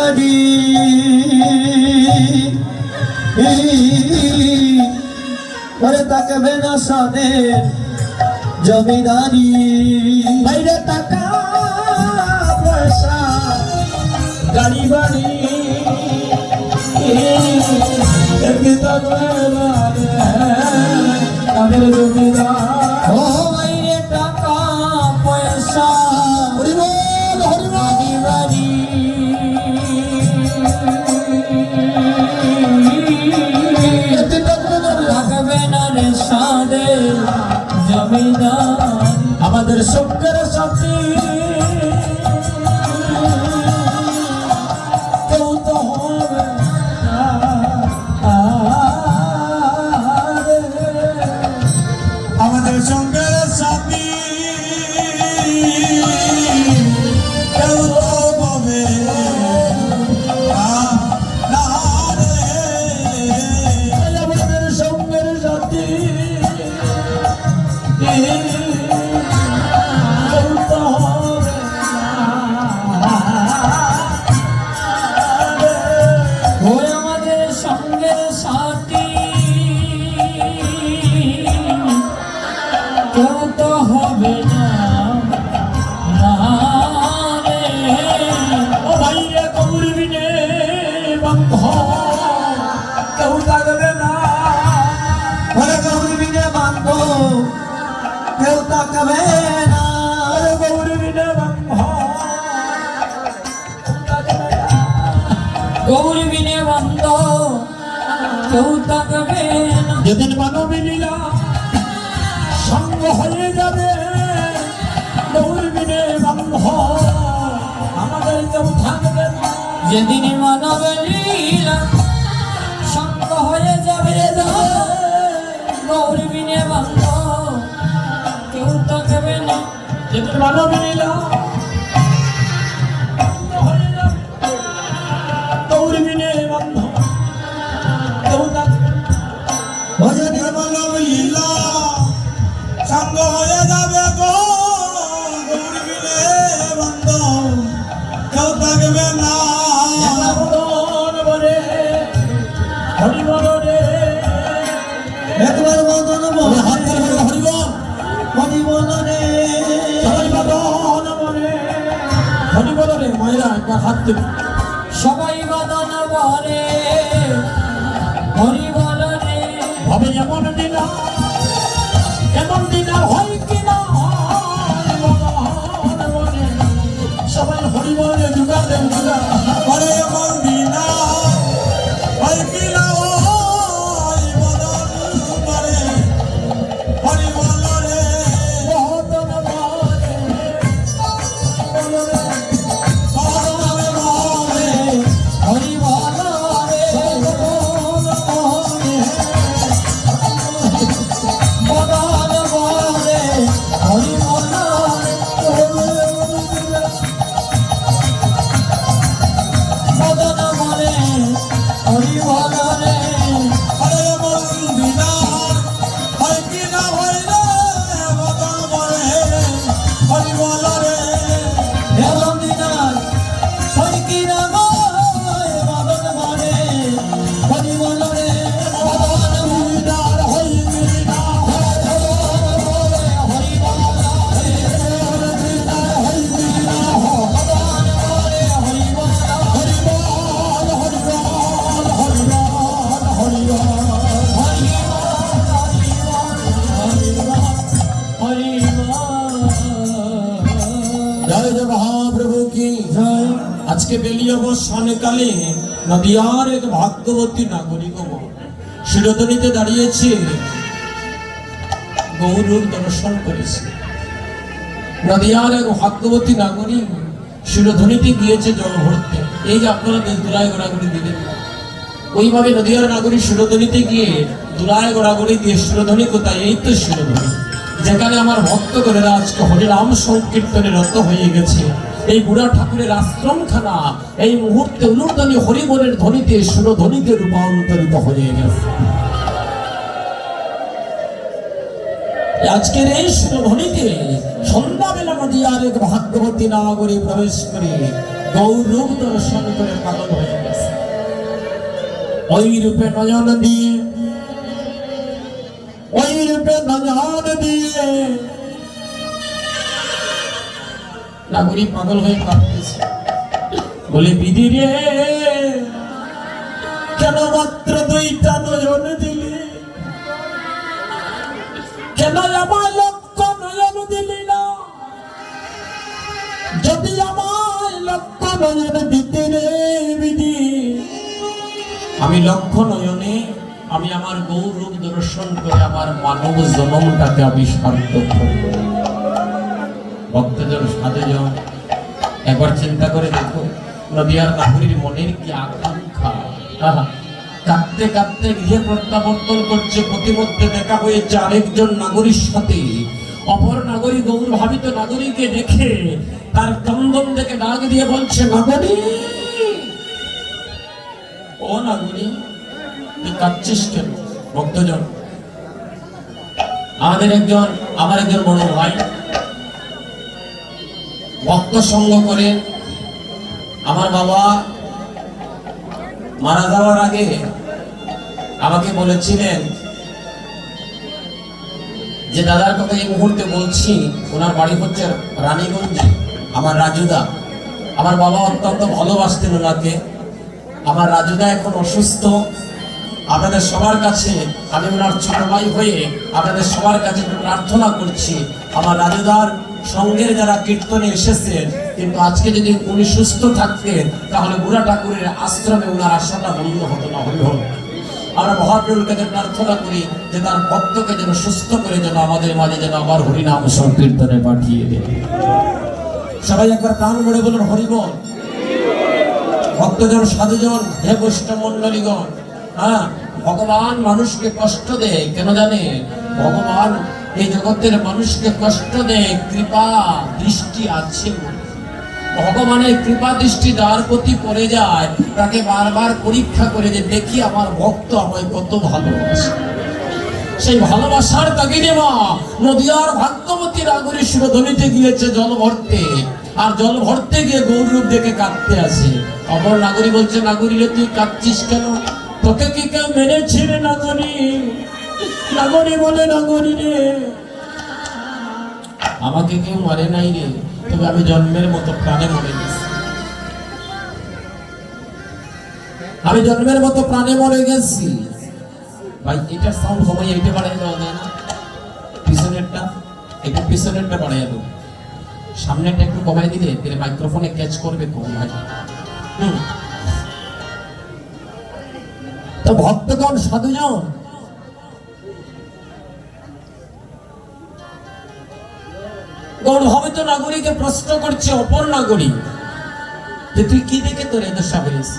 গাড়ি ওরে তাকাবে না সাদে জমিদারি। বাইরে টাকা পয়সা গাড়ি বাড়ি। একদিন থাকবে না রে, জমিদার। রে সাদের জমিদার। আমাদের শুক্র সাথী গৌরবি নে বন্ধ কেউ থাকবে না যেদিন মানবী লীলা সঙ্গ হয়ে যাবে। গৌরবি নে বন্ধ আমাদের কেউ থাকবে যেদিন মানব লীলা সঙ্গ হয়ে যাবে। গৌরবি নে বন্ধ কেউ থাকবে না যেদিন মানব লীলা থাকবে না। একবার মদন বলে হাত ধরে বলো হরিবল হরিবল রে সবাই মদন বরে হরি মদনে মায়েরা একবার হাত সবাই মদন বরে হরি বলনে হবে এমন দিন আজকে বেলিয়ে অবসানকালে নদিয়ার এক ভাগ্যবতী নাগরিক শিরোধনীতে দাঁড়িয়েছে গৌরূর দর্শন করেছে। নদিয়ার এক ভাগ্যবতী নাগরিক শিরোধনীতে গিয়েছে জল ভরতে। এই যে আপনারা দুলায় গোড়াগুড়ি দিলেন। ওইভাবে নদিয়ার নাগরিক শিরোধনীতে গিয়ে দুলায় গোড়াগুড়ি দিয়ে শিরোধনী কোথায়? এই তো শিরোধনী। যেখানে আমার ভক্ত করে আজকে হরিনাম সংকীর্তনে রত হয়ে গেছে। এই বুড়া ঠাকুরের আশ্রম খানা এই মুহূর্তে উলুরধ্বনি হরিবনের ধ্বনিতে সুরধ্বনিতে রূপান্তরিত হয়ে গেছে। আজকের এই সুরধ্বনিতে সন্ধ্যাবেলা নদী আর এক ভাগ্যবতী নাগরে প্রবেশ করে গৌরব দর্শন করে পালন হয়ে গেছে। ওই রূপে নয়ন দিয়ে ওই রূপে নয়ন দিয়ে নাগরী পাগল হয়ে কাঁদতেছে বলে, বিধি রে, কেন মাত্র দুইটা নয়ন দিলি? কেন আমার লক্ষ নয়ন দিলি না? যদি আমার লক্ষ নয়ন দিতে রে, বিধি, আমি লক্ষ নয়নে, আমি আমার গৌরব দর্শন করে আমার মানব জনমটাকে আমি সার্থক করব। ভক্তজন সাধুজন একবার চিন্তা করে দেখো, নদিয়ার নাগরীর মনের কি আকাঙ্ক্ষা। কাঁদতে কাঁদতে গৃহে প্রত্যাবর্তন করছে, প্রতিমধ্যে দেখা হয়েছে আরেকজন নাগরীর সাথে। অপর নাগরিক গৌর ভাবিত নাগরীকে দেখে তার কন্দন দেখে ডাক দিয়ে বলছে, নাগরী! ও নাগরী, তুই কাঁদছিস কেন, ভক্তজন? আমাদের একজন, আমার একজন বড় ভাই। ভক্ত সঙ্গ করে আমার বাবা মারা যাওয়ার আগে আমাকে বলেছিলেন যে, দাদার কথা এই মুহূর্তে বলছি। ওনার বাড়ি হচ্ছে রানীগঞ্জ, আমার রাজুদা। আমার বাবা অত্যন্ত ভালোবাসতেন ওনাকে। আমার রাজুদা এখন অসুস্থ। আপনাদের সবার কাছে আমি ওনার ছোট ভাই হয়ে আপনাদের সবার কাছে প্রার্থনা করছি। আমার রাজুদার সঙ্গের যারা কীর্তনে এসেছেন, কিন্তু আজকে যদি উনি সুস্থ থাকতেন, তাহলে বুড়া ঠাকুরের আশ্রমে ওনার আশাটা বন্ধ হতো না হরি হল। আমরা মহাপ্রভুর কাছে প্রার্থনা করি, যে তার ভক্তকে যেন সুস্থ করে যেন আমাদের মাঝে যেন আবার হরিনাম সংকীর্তনে পাঠিয়ে দেয়। সবাই একবার প্রাণ ভরে বলুন, হরিবল। ভক্তজন, সাধুজন, হে বৈষ্ণব মন্ডলীগণ হ্যাঁ ভগবান মানুষকে কষ্ট দেয়, কেন জানে? ভগবান এই জগতের মানুষকে কষ্ট দেয়, কৃপা দৃষ্টি আছে। ভগবানের কৃপা দৃষ্টি যার প্রতি পড়ে যায়, তাকে বারবার পরীক্ষা করে যে দেখি আমার ভক্ত আমায় কত ভালোবাসে। সেই ভালোবাসার তাগিদে মা, নদিয়ার ভাগ্যবতী নাগরী সুরধ্বনিতে গিয়েছে জল ভরতে। আর জল ভরতে গিয়ে গৌরব দেখে কাঁদতে আসে। অপর নাগরী বলছে, নাগরী তুই কাঁদছিস কেন? তোকে কি কেউ মেরেছে রে নাগরী নাগরী বলে নাগরী রে। আমাকে কেউ মারে নাই রে, তবে আমি জন্মের মতো প্রাণে মরে গেছি। আমি জন্মের মতো প্রাণে মরে গেছি। ভাই, এটা সাউন্ড সময় এইটা বাড়াই দেওয়া যায় না পিছনেরটা, একটু পিছনেরটা বাড়াই দেবো সামনেরটা একটু কমাই দিলে তাহলে মাইক্রোফোনে ক্যাচ করবে কম, ভাই। তো ভক্তগণ, সাধুজন গৌরভাবিত নাগরিকে প্রশ্ন করছে, অপর নাগরিক, যে তুই কি দেখে তোর এত সাবেরিস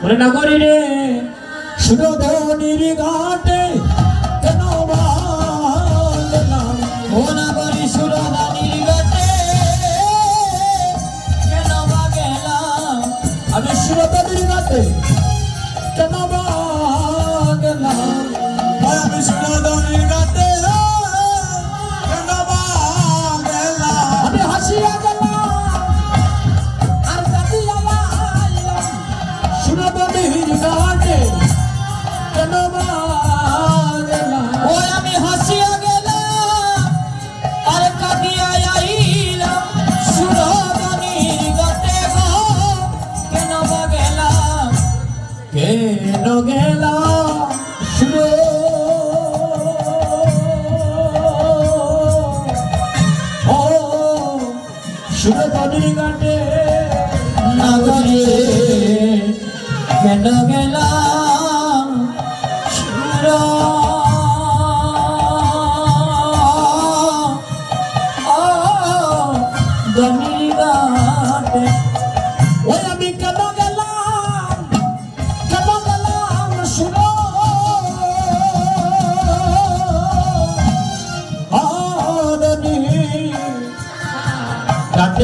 বলে, নাগরী রে সুরধনির ঘাটে, কেন ঘাটে, কেন বা? আমি সুরধনির ঘাটে, কেন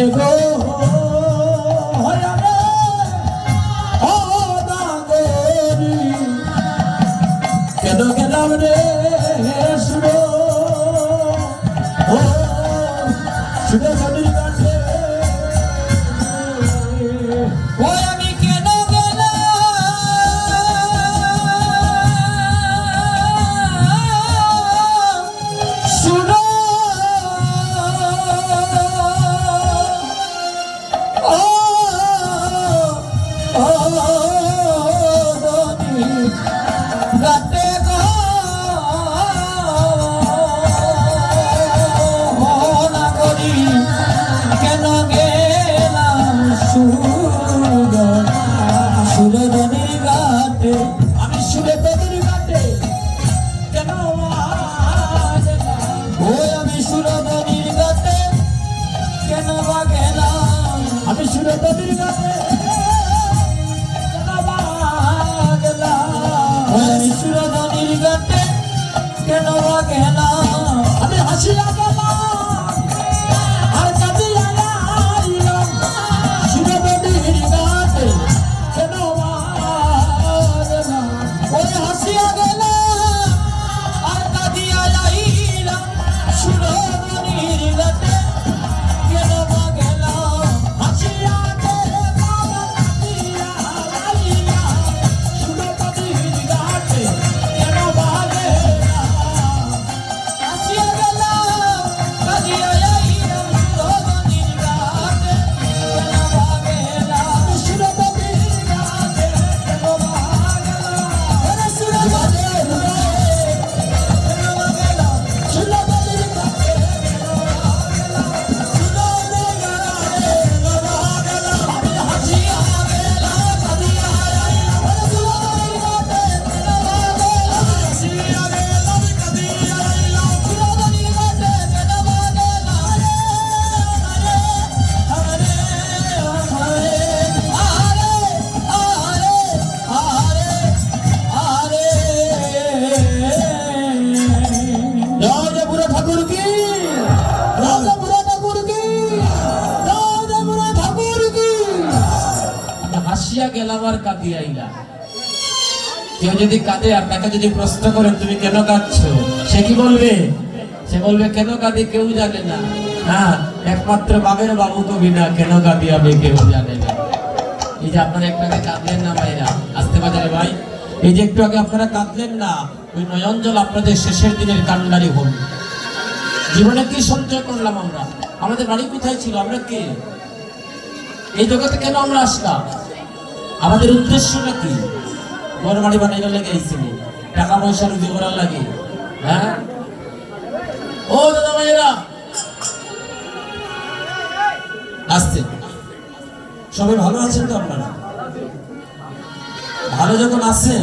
Happy birthday. আমি সুরদনির কেন বা গেলাম আর কাঁদিয়া আইলা কেউ যদি কাঁদে আর তাকে যদি প্রশ্ন করে, তুমি কেন কাঁদছো? সে কি বলবে? সে বলবে, কেন কাঁদি কেউ জানে না। হ্যাঁ একমাত্র বাবের বাবু কবি না কেন কাঁদি আমি কেউ জানে না। এই যে আপনারা একটু আগে কাঁদলেন না ভাইরা? আসতে বাজারে ভাই? এই যে একটু আগে আপনারা কাঁদলেন না, ওই নয়ঞ্জল আপনাদের শেষের দিনের কান্ডারি হল। জীবনে কি সঞ্চয় করলাম আমরা? আমাদের বাড়ি কোথায় ছিল? আমরা কে? এই জগতে কেন আমরা আসলাম? আমাদের উদ্দেশ্যটা কি? ঘর বাড়ি বানাইবার লাগে আইছিল টাকা পয়সা রুজি করার লাগে। হ্যাঁ? ও দাদা ভাইরা আসতে সবাই ভালো আছেন তো আপনারা? ভালো যখন আছে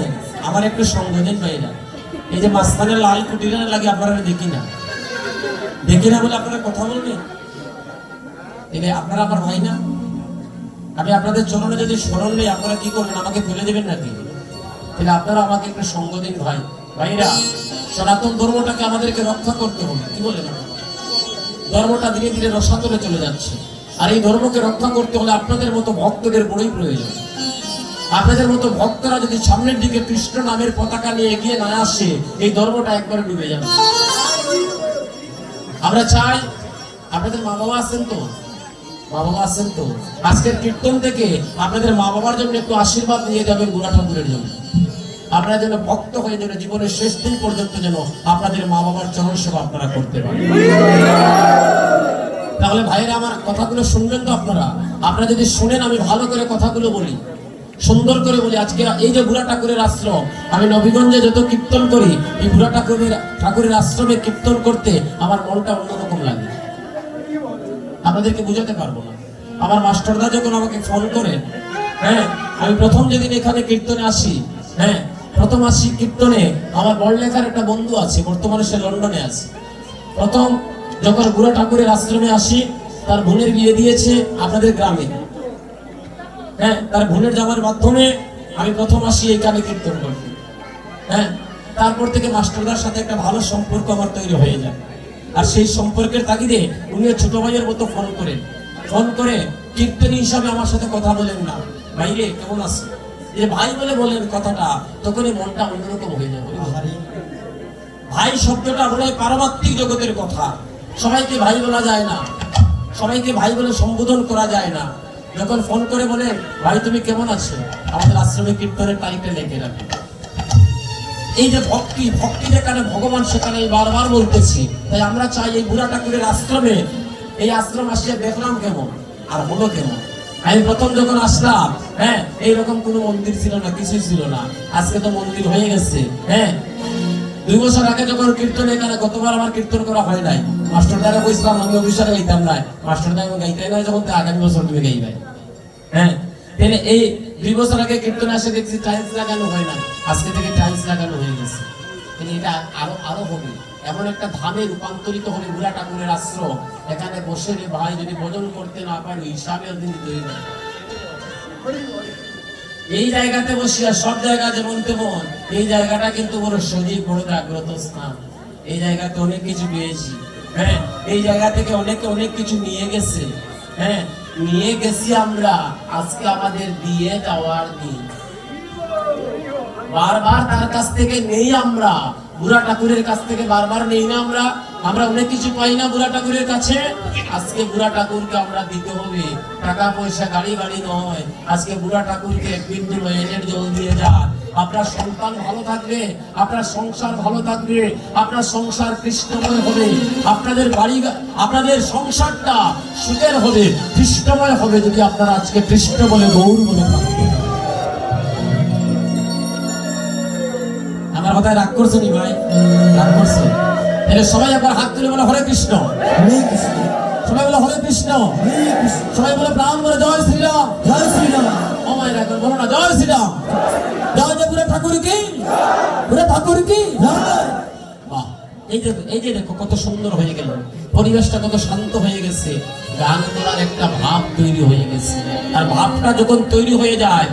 আমার একটু সঙ্গ দিন ভাইরা এই যে মাঝখানে লাল কুটিরা লাগে আপনারা দেখি না। দেখি না বলে আপনারা কথা বলবেন? এলে আপনারা আমার ভাই না? আমি আপনাদের চরণে যদি স্মরণ নেই, আপনারা কি করবেন? আমাকে ফেলে দেবেন নাকি? তাহলে আপনারা আমাকে একটু সঙ্গ দিন, ভাই। ভাইরা, সনাতন ধর্মটাকে আমাদেরকে রক্ষা করতে হবে। কি বলেন ধর্মটা ধীরে ধীরে রসাতলে চলে যাচ্ছে। আর এই ধর্মকে রক্ষা করতে হলে আপনাদের মতো ভক্তদের বড়ই প্রয়োজন। আপনাদের মতো ভক্তরা যদি সামনের দিকে কৃষ্ণ নামের পতাকা নিয়ে এগিয়ে না আসে, এই ধর্মটা একবারে ডুবে যাবে। আমরা চাই আপনাদের মা বাবা আছেন তো? মা বাবা আছেন তো? আজকের কীর্তন থেকে আপনাদের মা বাবার জন্য একটু আশীর্বাদ নিয়ে যাবেন ঠাকুরের জন্য। আপনারা যেন ভক্ত হয়ে যেন জীবনের শেষ দিন পর্যন্ত যেন আপনাদের মা বাবার চরণ সেবা আপনারা করতে পারেন। তাহলে আমার কথাগুলো শুনবেন তো আপনারা? আপনারা যদি শুনেন, আমি ভালো করে কথাগুলো বলি। সুন্দর করে বলি। আজকে এই যে বুড়া ঠাকুরের আশ্রম, আমি নবীগঞ্জে যত কীর্তন করি, এই বুড়া ঠাকুরের ঠাকুরের আশ্রমে কীর্তন করতে আমার মনটা অন্যরকম লাগে। আপনাদেরকে বুঝাতে পারব না। আমার মাস্টারদা যখন আমাকে ফোন করেন হ্যাঁ আমি প্রথম যেদিন এখানে কীর্তনে আসি হ্যাঁ প্রথম আসি কীর্তনে, আমার বড়লেখার একটা বন্ধু আছে, বর্তমানে সে লন্ডনে আছে। প্রথম যখন বুড়া ঠাকুরের আশ্রমে আসি, তার বোনের বিয়ে দিয়েছে আপনাদের গ্রামে। হ্যাঁ তার বোনের যাওয়ার মাধ্যমে আমি প্রথম আসি এইখানে কীর্তন করতে। হ্যাঁ তারপর থেকে মাস্টারদার সাথে একটা ভালো সম্পর্ক আমার তৈরি হয়ে যায়। আর সেই সম্পর্কের তাগিদে উনিও ছোট ভাইয়ের মতো ফোন করেন ফোন করে কীর্তনী হিসাবে আমার সাথে কথা বলেন না। ভাইরে, কেমন আছে? যে ভাই বলে বলেন কথাটা তখনই মনটা অন্যরকম হয়ে যাবে ভাই শব্দটা হয় পারমাত্মিক জগতের কথা। সবাইকে ভাই বলা যায় না। সবাইকে ভাই বলে সম্বোধন করা যায় না। যখন ফোন করে বলেন, ভাই, তুমি কেমন আছো? আমাদের আশ্রমে কীর্তনের তারিখটা লেখে রাখে এই যে ভক্তি ভক্তি যেখানে ভগবান সেখানে বারবার বলতেছি। তাই আমরা চাই এই বুড়া ঠাকুরের আশ্রমে, এই আশ্রম আসিয়া দেখলাম কেমন, আর হলো কেমন। আমি প্রথম যখন আসলাম হ্যাঁ এইরকম কোনো মন্দির ছিল না, কিছুই ছিল না। আজকে তো মন্দির হয়ে গেছে হ্যাঁ। দুই বছর আগে যখন কীর্তন এখানে, গতবার আমার কীর্তন করা হয় নাই। মাস্টার দ্বারা বলছিলাম আমি অফিসারে গাইতাম না মাস্টার দ্বারা গাইতে নাই যখন আগামী বছর তুমি গাইবে হ্যাঁ তাহলে এই দুই বছর আগে কীর্তন আসে দেখছি টাইলস লাগানো হয় না। আজকে থেকে টাইলস লাগানো হয়ে গেছে। তাহলে এটা আরও আরও হবে। এমন একটা ধামে রূপান্তরিত হবে বুড়া ঠাকুরের আশ্রম। এখানে বসে রে ভাই, যদি ভজন করতে না পারো হিসাবে দিন তৈরি এই জায়গাতে বসিয়া, সব জায়গা যেমন তেমন, এই জায়গাটা কিন্তু বড় সজীব, বড় জাগ্রত স্থান। এই জায়গাতে অনেক কিছু পেয়েছি। হ্যাঁ এই জায়গা থেকে অনেকে অনেক কিছু নিয়ে গেছে। হ্যাঁ নিয়ে গেছি আমরা। আজকে আমাদের দিয়ে যাওয়ার দিন। বারবার তার কাছ থেকে নেই আমরা। বুড়া ঠাকুরের কাছ থেকে বারবার নেই না আমরা। আমরা অনেক কিছু পাই না বুড়া ঠাকুরের কাছে। আজকে বুড়া ঠাকুরকে আমরা দিতে হবে। টাকা পয়সা, গাড়ি বাড়ি নয়। আজকে বুড়া ঠাকুরকে এক বিন্দু নয়নের জল দিয়ে যান। আপনার সন্তান ভালো থাকবে আপনার সংসার ভালো থাকবে আপনার সংসার কৃষ্ণময় হবে আপনাদের বাড়ি আপনাদের সংসারটা সুখের হবে কৃষ্ণময় হবে যদি আপনারা আজকে কৃষ্ণ বলে গৌর বলে আমার কথায় রাগ করছে নি ভাই? রাগ করছে? তাহলে সবাই একবার হাত তুলে বলে হরে কৃষ্ণ। সবাই বলে হরে কৃষ্ণ। সবাই বলে প্রাণ বলে জয় শ্রীরাম। জয় শ্রীরাম। ও মায়ের বলো না জয় শ্রীরাম। ঠাকুর ঠাকুর কি? এই যে দেখো, কত সুন্দর হয়ে গেল। পরিবেশটা কত শান্ত হয়ে গেছে। গান করার একটা ভাব তৈরি হয়ে গেছে। আর ভাবটা যখন তৈরি হয়ে যায়